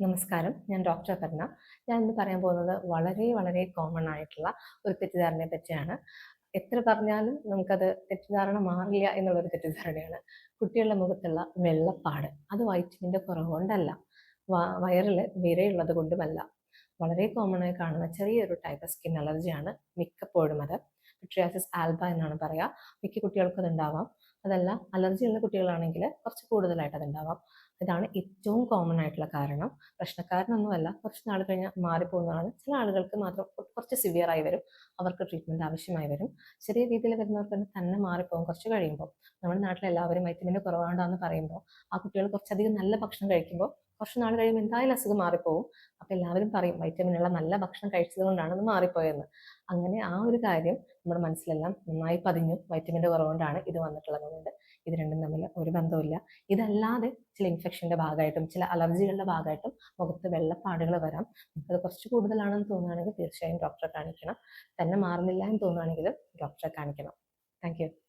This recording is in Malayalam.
നമസ്കാരം. ഞാൻ ഡോക്ടർ അപർണ. ഞാൻ ഇന്ന് പറയാൻ പോകുന്നത് വളരെ വളരെ കോമൺ ആയിട്ടുള്ള ഒരു തെറ്റിദ്ധാരണയെ പറ്റിയാണ്. എത്ര പറഞ്ഞാലും നമുക്കത് തെറ്റിദ്ധാരണ മാറില്ല എന്നുള്ളൊരു തെറ്റിദ്ധാരണയാണ്. കുട്ടികളുടെ മുഖത്തുള്ള വെള്ളപ്പാട്. അത് വൈറ്റമിന്റെ കുറവുകൊണ്ടല്ല. വയറിൽ വിരയുള്ളത് കൊണ്ടുമല്ല. വളരെ കോമൺ ആയി കാണുന്ന ചെറിയൊരു ടൈപ്പ് സ്കിൻ അലർജിയാണ് മിക്കപ്പോഴും അത്. പിട്രിയാസിസ് ആൽബ എന്നാണ് പറയുക മിക്ക കുട്ടികൾക്കും അത് ഉണ്ടാവാം അതല്ല അലർജി ഉള്ള കുട്ടികളാണെങ്കിൽ കുറച്ച് കൂടുതലായിട്ട് അതുണ്ടാവാം. ഇതാണ് ഏറ്റവും കോമൺ ആയിട്ടുള്ള കാരണം. പ്രശ്നക്കാരനൊന്നുമല്ല കുറച്ച് നാൾ കഴിഞ്ഞാൽ മാറിപ്പോകുന്നതാണ്. ചില ആളുകൾക്ക് മാത്രം കുറച്ച് സിവിയർ ആയി വരും. അവർക്ക് ട്രീറ്റ്മെന്റ് ആവശ്യമായി വരും. ചെറിയ രീതിയിൽ വരുന്നവർക്ക് തന്നെ മാറിപ്പോകും. കുറച്ച് കഴിയുമ്പോൾ നമ്മുടെ നാട്ടിൽ എല്ലാവരും വൈറ്റമിന്റെ കുറവാണ്ടാന്ന് പറയുമ്പോൾ ആ കുട്ടികൾ കുറച്ചധികം നല്ല ഭക്ഷണം കഴിക്കുമ്പോൾ കുറച്ച് നാൾ കഴിയുമ്പോൾ എന്തായാലും അസുഖം മാറിപ്പോകും അപ്പോൾ എല്ലാവരും പറയും വൈറ്റമിൻ ഉള്ള നല്ല ഭക്ഷണം കഴിച്ചത് കൊണ്ടാണ് അത് മാറിപ്പോയെന്ന്. അങ്ങനെ ആ ഒരു കാര്യം നമ്മുടെ മനസ്സിലെല്ലാം നന്നായി പതിഞ്ഞു. വൈറ്റമിന്റെ കുറവുകൊണ്ടാണ് ഇത് വന്നിട്ടുള്ളത് ഇത് രണ്ടും തമ്മിൽ ഒരു ബന്ധവുമില്ല. ഇതല്ലാതെ ചില ഇൻഫെക്ഷന്റെ ഭാഗമായിട്ടും ചില അലർജികളുടെ ഭാഗമായിട്ടും മുഖത്ത് വെള്ളപ്പാടുകൾ വരാം. അത് കുറച്ച് കൂടുതലാണെന്ന് തോന്നുകയാണെങ്കിൽ തീർച്ചയായും ഡോക്ടറെ കാണിക്കണം. തന്നെ മാറുന്നില്ല എന്ന് തോന്നുകയാണെങ്കിലും ഡോക്ടറെ കാണിക്കണം. താങ്ക്